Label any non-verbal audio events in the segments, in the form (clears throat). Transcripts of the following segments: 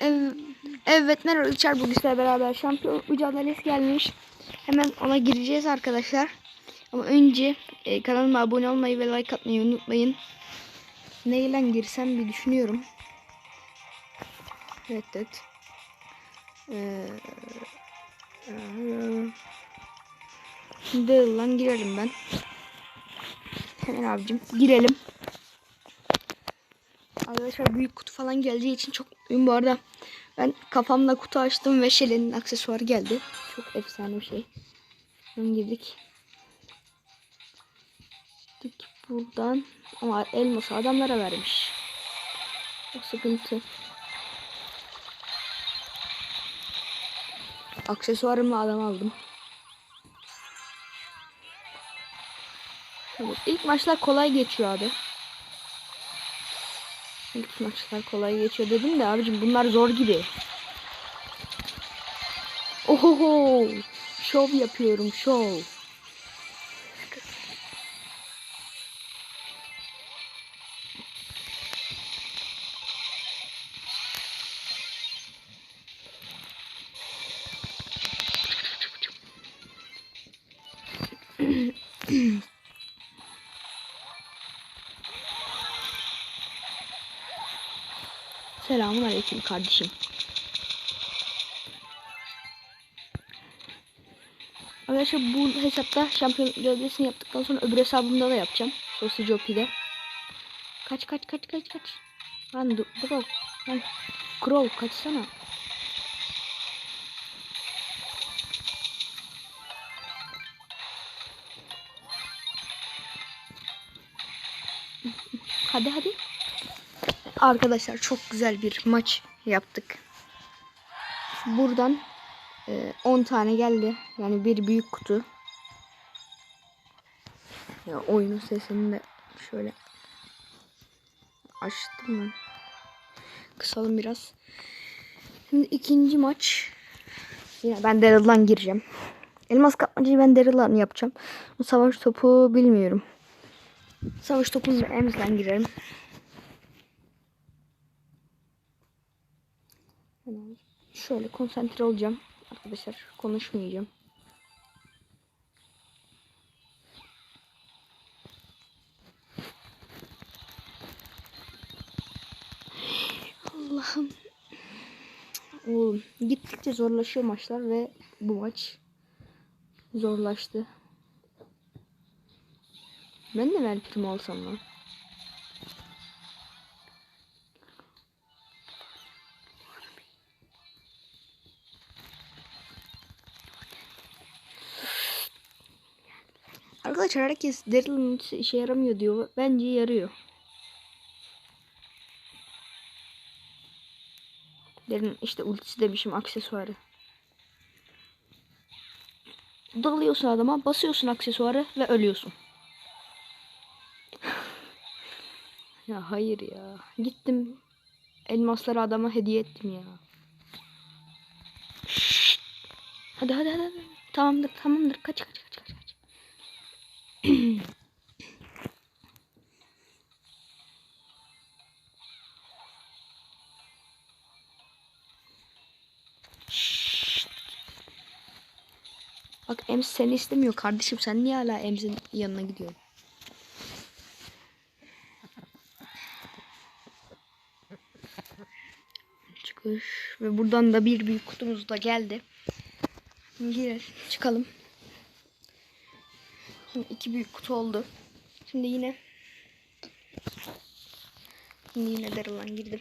Evet, merhaba Richard bugün sizlerle beraber şampiyon mücadelesi gelmiş. Hemen ona gireceğiz arkadaşlar. Ama önce e, kanalıma abone olmayı ve like atmayı unutmayın. Neyle girsem bir düşünüyorum. Evet evet. Ee, e, Şimdi lan girelim ben. Hemen abicim girelim. Arkadaşlar büyük kutu falan geleceği için çok mutluyum. Bu arada ben kafamla kutu açtım ve Şelen'in aksesuarı geldi. Çok efsane bir şey. Hemen girdik. Gittik buradan. Ama elması adamlara vermiş. Çok sıkıntı. Aksesuarımla adam aldım. Evet, ilk maçlar kolay geçiyor abi. İlk maçlar kolay geçiyor dedim de abicim bunlar zor gibi. Ohoho! Şov yapıyorum şov. Aleyküm kardeşim. Arkadaşlar bu hesapta şampiyon gövdesini yaptıktan sonra öbür hesabımda da yapacağım. Sausage OP'de. Kaç kaç kaç kaç kaç. Lan bro. Lan Crow kaçsana. Hadi hadi. Arkadaşlar çok güzel bir maç yaptık. Buradan e, 10 tane geldi. Yani bir büyük kutu. Ya oyunun sesini de şöyle açtım mı? Kısalım biraz. Şimdi ikinci maç. Yine ben Daryl'dan gireceğim. Elmas kapmacayı ben Daryl'dan yapacağım. Bu savaş topu bilmiyorum. Savaş topunu da Ems'den girerim. Şöyle konsantre olacağım. Arkadaşlar konuşmayacağım. Allah'ım. Oğlum gittikçe zorlaşıyor maçlar ve bu maç zorlaştı. Ben de Melprim olsam lan. Arkadaşlar herkes Daryl'ın işe yaramıyor diyor. Bence yarıyor. Daryl'ın işte ultisi demişim aksesuarı. Dalıyorsun adama, basıyorsun aksesuarı ve ölüyorsun. (laughs) ya hayır ya. Gittim elmasları adama hediye ettim ya. Şşt. Hadi hadi. hadi. Tamamdır tamamdır. Kaç kaç kaç kaç. Bak Ems seni istemiyor kardeşim. Sen niye hala Ems'in yanına gidiyorsun? Çıkış. Ve buradan da bir büyük kutumuz da geldi. Girelim. Çıkalım. Şimdi iki büyük kutu oldu. Şimdi yine Şimdi yine Daryl'dan girdim.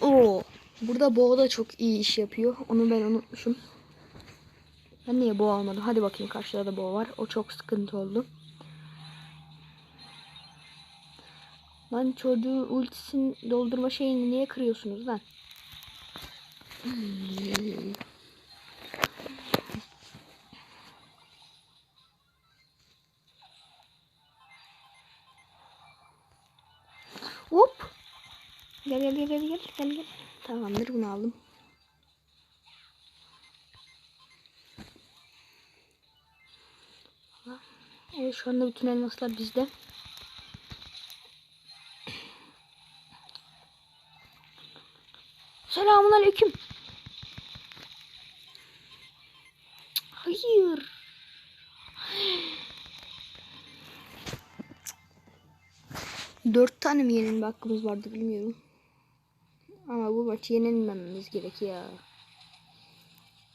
Oo, burada Bo da çok iyi iş yapıyor. Onu ben unutmuşum. Ben niye Bo almadım? Hadi bakayım karşıda da Bo var. O çok sıkıntı oldu. Lan çocuğu ultisini doldurma şeyini niye kırıyorsunuz lan? Hop. Gel gel gel gel gel gel. Tamamdır bunu aldım. Evet şu anda bütün elmaslar bizde. Selamun aleyküm. Hayır. Dört tane mi yenilme hakkımız vardı bilmiyorum. Ama bu maçı yenilmememiz gerek ya.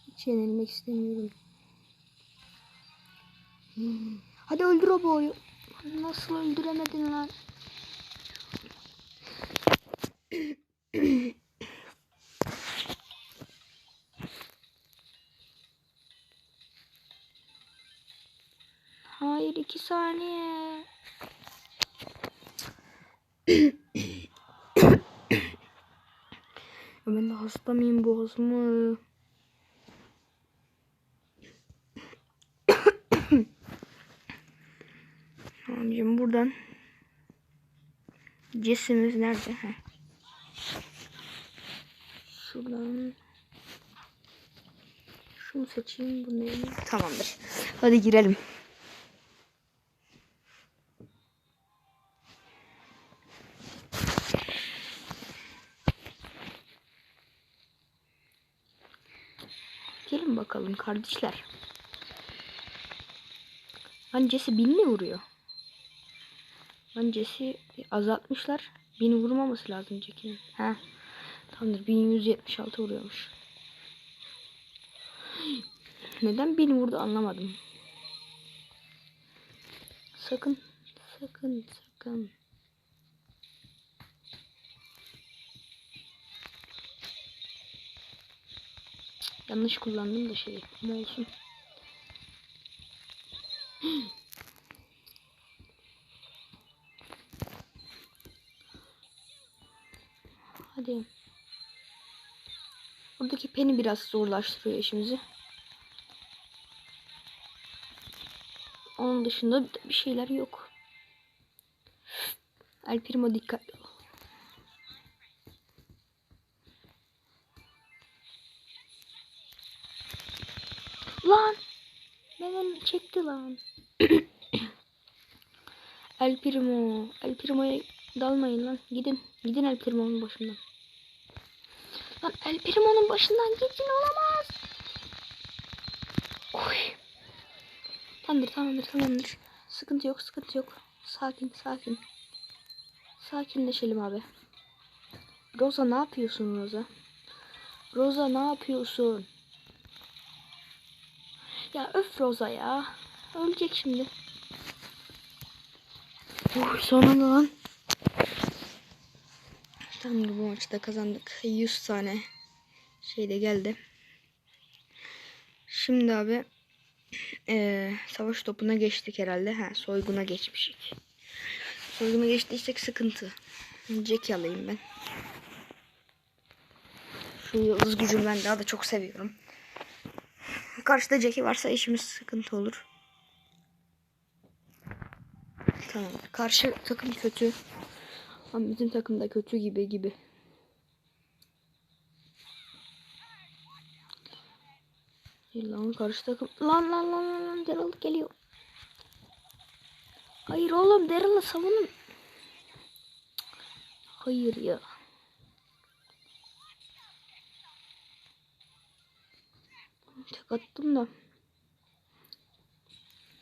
Hiç yenilmek istemiyorum. Hadi öldür o boyu. Nasıl öldüremedin lan? (clears throat) Hayır iki saniye. Ben de hasta mıyım boğazımı? Amcım buradan Jesse'miz nerede? Heh. Şuradan şunu seçeyim bunu yiyeyim. Tamamdır. Hadi girelim. Gelin bakalım kardeşler. Lan Jesse bin mi vuruyor? Lan Jesse azaltmışlar. Bin vurmaması lazım Jack'in. Ha. Tamamdır. 1176 vuruyormuş. Neden bin vurdu anlamadım. Sakın. Sakın. Sakın. Yanlış kullandım da şeyi. Ama olsun. (gasps) Hadi. Buradaki peni biraz zorlaştırıyor işimizi. Onun dışında bir şeyler yok. El Primo dikkatli ol. Lan! Neden çekti lan? (clears throat) El Primo. El Primo'ya dalmayın lan. Gidin. Gidin El Primo'nun başından. Lan El Primo'nun başından gidin olamaz. Oy. Tamamdır tamamdır tamamdır. Sıkıntı yok sıkıntı yok. Sakin sakin. Sakinleşelim abi. Rosa ne yapıyorsun Rosa? Rosa ne yapıyorsun? Ya öf Rosa ya. Ölecek şimdi. Oh, sonunda lan. Tamamdır bu maçta kazandık. 100 tane şey de geldi. Şimdi abi eee, savaş topuna geçtik herhalde. Ha, soyguna geçmişik. Soyguna geçtiysek sıkıntı. Jack alayım ben. Şu yıldız gücümü ben daha da çok seviyorum. Karşıda Jack'i varsa işimiz sıkıntı olur. Tamam. Karşı takım kötü. Ama bizim takım da kötü gibi gibi. Lan karşı takım. Lan lan lan lan lan Daryl geliyor. Hayır oğlum Daryl'ı savunun. Hayır ya. Tek attım da.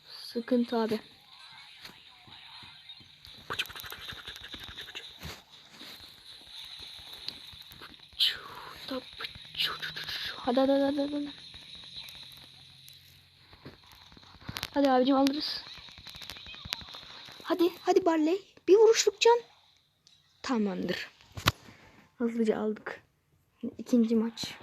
Sıkıntı abi. Hadi hadi hadi. hadi. Hadi abicim alırız. Hadi hadi Barley. Bir vuruşluk can. Tamamdır. Hızlıca aldık. İkinci maç.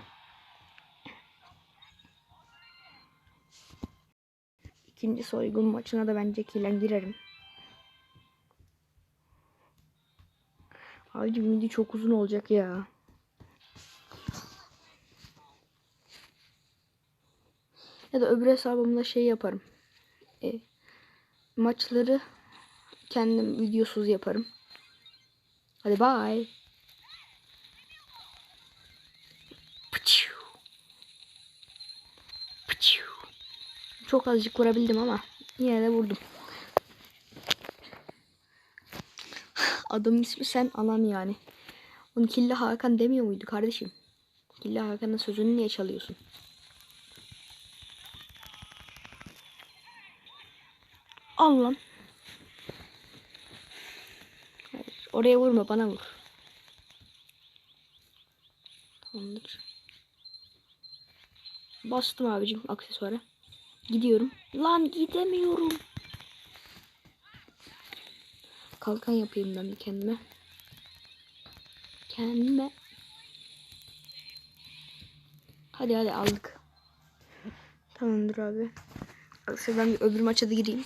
İkinci soygun maçına da ben Jack ile girerim. Abicim video çok uzun olacak ya. Ya da öbür hesabımda şey yaparım. E, maçları kendim videosuz yaparım. Hadi bye. Çok azıcık vurabildim ama yine de vurdum. Adamın ismi sen alan yani. Onun killi Hakan demiyor muydu kardeşim? İlla Hakan'ın sözünü niye çalıyorsun? Al lan. Hayır, oraya vurma bana vur. Tamamdır. Bastım abicim aksesuara. Gidiyorum. Lan gidemiyorum. Kalkan yapayım ben kendime. Kendime. Hadi hadi aldık. Tamamdır abi. Arkadaşlar ben bir öbür maça da gireyim.